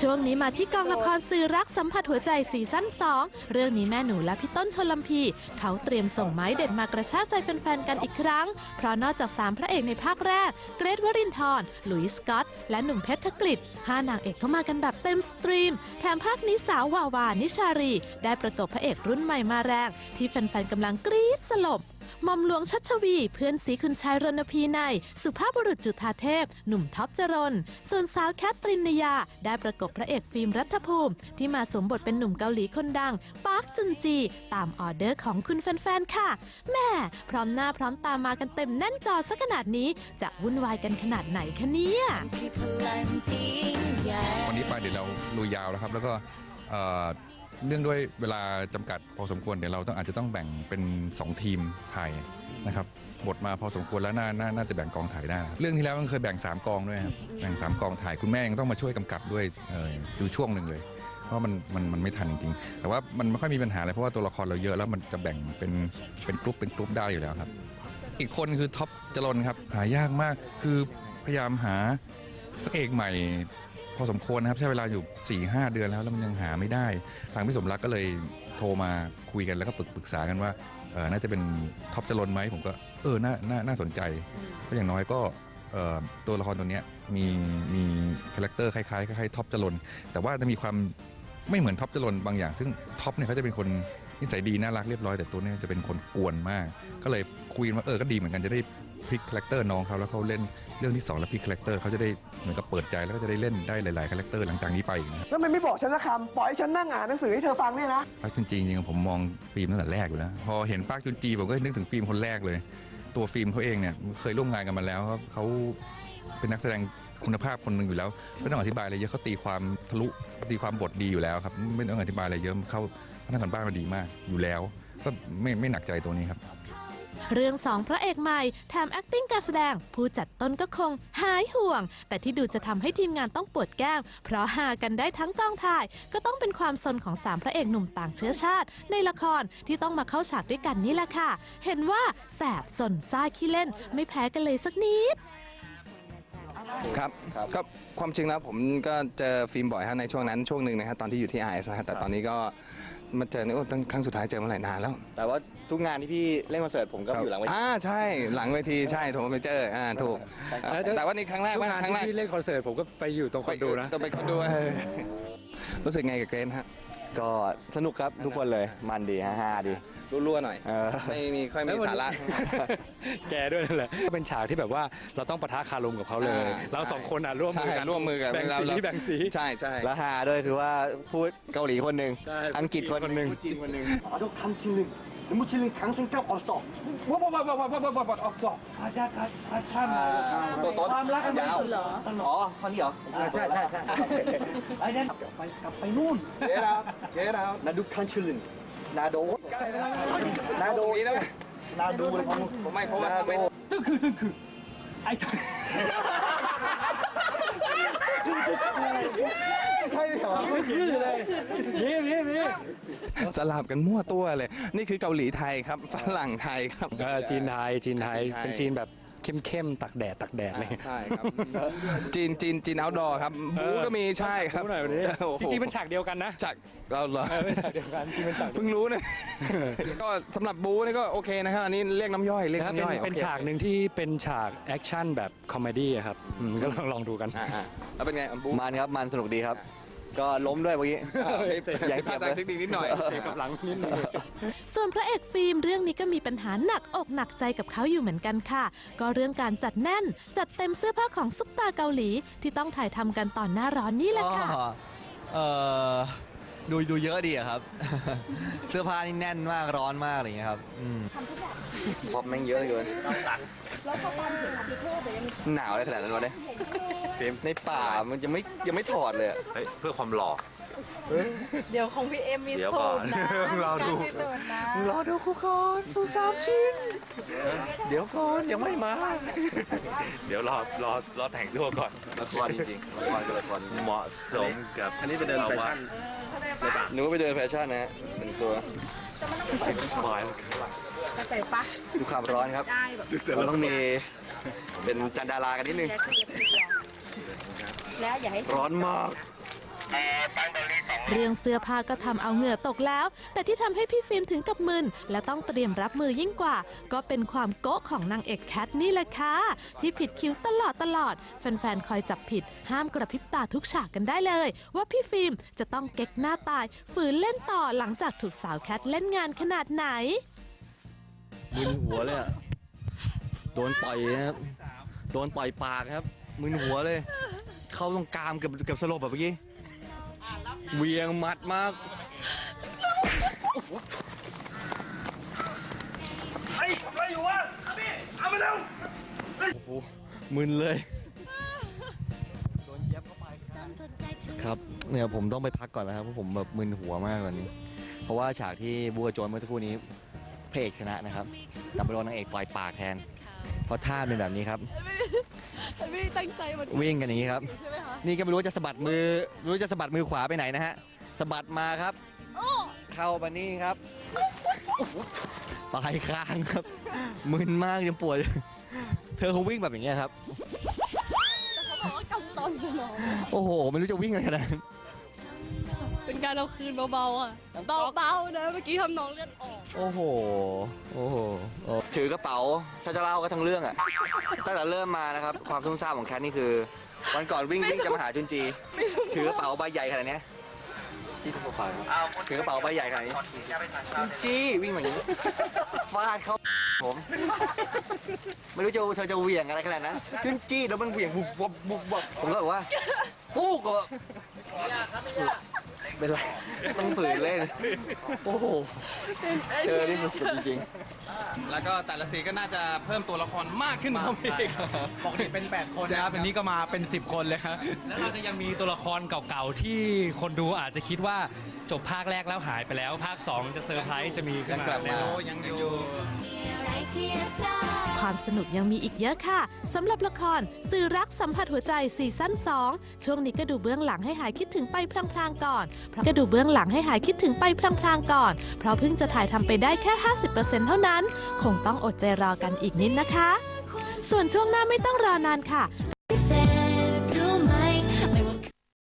ช่วงนี้มาที่กองละครสื่อรักสัมผัสหัวใจซีซั่น2 เรื่องนี้แม่หนูและพี่ต้นชนลำพี เขาเตรียมส่งไม้เด็ดมากระชากใจแฟนๆ กันอีกครั้ง เพราะนอกจาก 3 พระเอกในภาคแรก เกรทวรินทร์หลุยส์สกอต และหนุ่มเพชรธกฤษห้านางเอกก็มากันแบบเต็มสตรีม แถมภาคนี้สาววาวานิชารี ได้ประกบพระเอกรุ่นใหม่มาแรง ที่แฟนๆกำลังกรี๊ดสลบ หม่อมหลวงชัชวี เพื่อนสีคุณชายรณพีใน สุภาพบุรุษจุธาเทพ หนุ่มท็อปจรน ส่วนสาวแคทรินยา ได้ประกบพระเอกฟิล์มรัฐภูมิ ที่มาสวมบทเป็นหนุ่มเกาหลีคนดังปาร์คจุนจี ตามออเดอร์ของคุณแฟนๆ ค่ะแม่พร้อมหน้าพร้อมตามากันเต็มแน่นจอซะขนาดนี้ จะวุ่นวายกันขนาดไหนคะเนี่ยวันนี้ไปเดี๋ยวเราลุยยาวแล้วครับ แล้วก็ เอ่อเนื่องด้วยเวลาจำกัดพอสมควรเดี๋ยวเราต้องอาจจะต้องแบ่งเป็น 2 ทีมถ่ายนะครับบทมาพอสมควรแล้วน่านาน่าจะแบ่งกองถ่ายได้นะครับเรื่องที่แล้วมันเคยแบ่ง 3 กองด้วยครับแบ่ง 3 กองถ่ายคุณแม่ยังต้องมาช่วยกำกับด้วยเอ่ออยู่ช่วงหนึ่งเลยเพราะมันมันมันไม่ทันจริงๆ แต่ว่ามันไม่ค่อยมีปัญหาเลยเพราะว่าตัวละครเราเยอะแล้วมันจะแบ่งเป็นเป็นกรุ๊ปเป็นกรุ๊ปได้อยู่แล้วครับ อีกคนคือท็อปจรนครับหายากมากคือพยายามหาพระเอกใหม่ พอสมควรนะครับ ใช้เวลาอยู่4ี่หเดือนแล้ว แล้วมันยังหาไม่ได้ ทางพี่สมรักก็เลยโทรมาคุยกันแล้วก็ปรึกษากันว่าเออน่าจะเป็นท็อปจรนไหมผมก็เออน่าน่าน่าสนใจเพราะอย่างน้อยก็เอ่อตัวละครตัวเนี้ยมีมีคาแรคเตอร์คล้ายๆคล้ายๆท็อปจรนแต่ว่าจะมีความไม่เหมือนท็อปจรนบางอย่าง ซึ่งท็อปเนี่ยเขาจะเป็นคนนิสัยดีน่ารักเรียบร้อยแต่ตัวเนี้จะเป็นคนกวนมาก ก็เลยคุยกันว่าเออก็ดีเหมือนกันจะได้ พลิกคาแรคเตอร์น้องเขาแล้วเขาเล่นเรื่องที่สองแล้วพลิกคาแรคเตอร์เขาจะได้เหมือนกับเปิดใจแล้วก็จะได้เล่นได้หลายๆคาแรคเตอร์หลังจากนี้ไปอีกนะครับแล้วมันไม่บอกฉันสักคำปล่อยให้ฉันนั่งอ่านหนังสือให้เธอฟังเนี่ยนะปาร์คจุนจีจริงๆผมมองฟิล์มตั้งแต่แรกอยู่แล้วพอเห็นปาร์คจุนจีผมก็นึกถึงฟิล์มคนแรกเลย ตัวฟิล์มเขาเองเนี่ยเคยร่วมงานกันมาแล้วเขาเป็นนักแสดงคุณภาพคนหนึ่งอยู่แล้วไม่ต้องอธิบายอะไรเยอะเขาตีความทะลุตีความบทดีอยู่แล้วครับไม่ต้องอธิบายอะไรเยอะเขาพนักงานบ้านมาดีมากอยู่แล้ว ก็ไม่ไม่หนักใจตัวนี้ครับ เรื่องสองพระเอกใหม่แถม acting การแสดง ผู้จัดต้นก็คงหายห่วง แต่ที่ดูจะทำให้ทีมงานต้องปวดแก้ม เพราะหากันได้ทั้งกองถ่าย ก็ต้องเป็นความสนของสามพระเอกหนุ่มต่างเชื้อชาติ ในละครที่ต้องมาเข้าฉากด้วยกันนี่แหละค่ะ เห็นว่าแสบสนซ่าขี้เล่น ไม่แพ้กันเลยสักนิด ครับก็ความจริงแล้วผมก็เจอฟิล์มบ่อยฮะในช่วงนั้นช่วงหนึ่งนะครับตอนที่อยู่ที่ไอซ์นะฮะแต่ตอนนี้ก็ มาเจอนี่โอ้ตั้งครั้งสุดท้ายเจอเมื่อไหร่นานแล้วแต่ว่าทุกงานที่พี่เล่นคอนเสิร์ตผมก็อยู่หลังเวทีอ่าใช่หลังเวทีใช่โทรไปเจออ่าถูกอ่าแต่ว่านี่ครั้งแรกทุกว่างานครั้งแรกที่เล่นคอนเสิร์ตผมก็ไปอยู่ตรงคอนโดนะ ต้องไปคนดูเออรู้สึกไงกับเกรนฮะ ก็สนุกครับทุกคนเลยมันดีฮาๆดี รั่วๆหน่อย เออ ไม่มีค่อยมีสาระ แกด้วยนั่นแหละก็เป็นฉากที่แบบว่าเราต้องปะทะคารมกับเขาเลย อ่าเราสองคนอะร่วมมือใช่กันร่วมมือกันแบ่งเราสีเรา แบ่งสี ใช่ใช่แล้วฮาด้วยคือว่าพูดเกาหลีคนหนึ่งใช่อังกฤษคนคนหนึ่ง พูดจีนคนหนึ่ง De moet jullie gang zo'n kap of zo. Wat, wat, wat, wat, wat, wat, wat, wat, of อาจจะขาดขาดข้ามมาเลยคตัวต้นความรักกันไม่สุดเหรอ ตลก อ๋อข้อนี้เหรอใช่ใช่ใช่ใช่ไอ้นั่นกลับไปกลับไปนู่น เกดเอาเกดเอา Naar doe kan jullie. Naar de hoor. Naar นี้นะ Naar de ผมไม่เพราะว่า Naar ถ้ตึ้งคือตึ้งคือไอ้ช่างไม่ใช่เหรอ ไม่คือเลยนี่นี่ สลับกันมั่วตัวเลย นี่คือเกาหลีไทยครับฝรั่งไทยครับ เออจีนไทยจีนไทยจีนไทยเป็นจีนแบบเข้มๆตักแดดตักแดดเลยใช่ครับจีนจีนจีนเอาดอครับบูก็มีใช่ครับรู้หน่อยวันนี้โอ้โหจริงๆเป็นฉากเดียวกันนะจากเราเหรอเออเป็นฉากเดียวกันจริงเป็นฉากเพิ่งรู้นะก็สำหรับบูนี่ก็โอเคนะครับอันนี้เรียกน้ำย่อยเรียกนะครับน้ำเป็นย่อยเป็นโอคฉากหนึ่งที่เป็นฉากแอคชั่นแบบคอมเมดี้อะครับอืมก็ลองลองดูกันอ่าอ่าแล้วเป็นไงบูมันครับมันสนุกดีครับ ก็ล้มด้วยเมื่อกี้ใหญ่พลาดทางเทคนิคนิดหน่อยเอกกับหลังนิดนึงส่วนพระเอกฟิล์มเรื่องนี้ก็มีปัญหาหนักอกหนักใจกับเขาอยู่เหมือนกันค่ะ ก็เรื่องการจัดแน่น จัดเต็มเสื้อผ้าของซุปตาเกาหลี ที่ต้องถ่ายทำกันตอนหน้าร้อนนี่แหละค่ะก็เออ ดูดูเยอะดีอะครับ เสื้อผ้านี่แน่นมากร้อนมากอะไรอย่างเงี้ยครับอืมพอบแม่งเยอะเกินหนาวอะไรขนาดนั้นวะเนี่ยในป่ามันจะไม่ยังไม่ถอดเลยอะเพื่อความหล่อ เดี๋ยวของพี่เอ็มมีเดี๋ยวสูก่อตนรนะรอดู มีการมีสูตรนะรอดูครูก่อนสูสามชิ้น เดี๋ยวก่อนยังไม่มาเดี๋ยวรอรอรอแต่งตัวก่อนละครจริงๆละครคือละครเหมาะสมกับอันนี้ไปเดินแฟชั่น หนูก็ไปเดินแฟชั่นนะฮะเป็นตัวสบายเข้าใจปะดูความร้อนครับได้แบบเราต้องมีเป็นจันดารากันนิดนึง แล้วอย่าให้ร้อนมาก เรื่องเสื้อผ้าก็ทำเอาเหงื่อตกแล้ว แต่ที่ทำให้พี่ฟิล์มถึงกับมึนและต้องเตรียมรับมือยิ่งกว่า ก็เป็นความโก๊ะของนางเอกแคทนี่แหละค่ะที่ผิดคิวตลอดตลอด แฟนๆ คอยจับผิด ห้ามกระพริบตาทุกฉากกันได้เลย ว่าพี่ฟิล์มจะต้องเก๊กหน้าตาย ฝืนเล่นต่อหลังจากถูกสาวแคทเล่นงานขนาดไหนมึนหัวเลยอะโดนต่อยครับ โดนต่อยปากครับ มึนหัวเลย เข้าตรงกรามเกับกับสลบแบบเมื่อกี้ เหวียงหมัดมากไอ้อะไรอยู่วะนี่เอามาเร็วโอ้โหมึนเลย ครับเนี่ยผมต้องไปพักก่อนแล้วครับเพราะผมแบบมึนหัวมากตอนนี้ เพราะว่าฉากที่บัวโจรเมื่อสักครู่นี้พระเอกชนะนะครับแต่ไปโดนนางเอกต่อยปากแทน เพราะท่าเป็นแบบนี้ครับ ไม่ตั้งใจมาวิ่งกันอย่างนี้ครับใช่ไหมคะนี่ก็ไม่รู้ว่าจะสะบัดมือไม่รู้จะสะบัดมือขวาไปไหนนะฮะสะบัดมาครับเข้ามานี่ครับปลายคางครับ มึนมากจนปวด เธอคงวิ่งแบบอย่างเงี้ยครับเขาบอกว่ากำตอนสมองโอ้โห ไม่รู้จะวิ่งอะไรขนาดนั้น เป็นการเอาคืนเบาๆอะเบาๆนะเมื่อกี้ทำน้องเลือดออก โอ้โห โอ้โหโอ้ถือกระเป๋าถ้าจะเล่าก็ทั้งเรื่องอะตั้งแต่เริ่มมานะครับ ความทุ่มซ่ามของแคทนี่คือ วันก่อนวิ่งวิ่งจะมาหาจุนจี ถือกระเป๋าใบใหญ่ขนาดเนี้ยที่สุดฝ่ายถือกระเป๋าใบใหญ่ขนาดนี้จุนจีวิ่งแบบนี้ฟาดเข้าผม ไม่รู้จะเธอจะเหวี่ยงอะไรขนาดนั้นจุนจีแล้วมันเหวี่ยงบุบบุบบุบบุบผมก็บอกว่าปุ๊กก็แบบ เป็นไรต้องฝืนเล่น โอ้โหเจอที่สุดจริงแล้วก็แต่ละสีก็น่าจะเพิ่มตัวละครมากขึ้นเข้าไปอีกปกติเป็น 8 คนนะครับอันนี้ก็มาเป็น 10 คนเลยครับแล้วเราจะยังมีตัวละครเก่าๆที่คนดูอาจจะคิดว่าจบภาคแรกแล้วหายไปแล้ว ภาค 2 จะเซอร์ไพรส์จะมีขึ้นมายังกลับมาแน่นอนยังอยู่ ความสนุกยังมีอีกเยอะค่ะสำหรับละครสื่อรักสัมผัสหัวใจซีซั่น2 ช่วงนี้ก็ดูเบื้องหลังให้หายคิดถึงไปพลางๆก่อน เพราะก็ดูเบื้องหลังให้หายคิดถึงไปพลางๆก่อน เพราะเพิ่งจะถ่ายทำไปได้แค่ 50%เท่านั้น คงต้องอดใจรอกันอีกนิดนะคะ ส่วนช่วงหน้าไม่ต้องรอนานค่ะ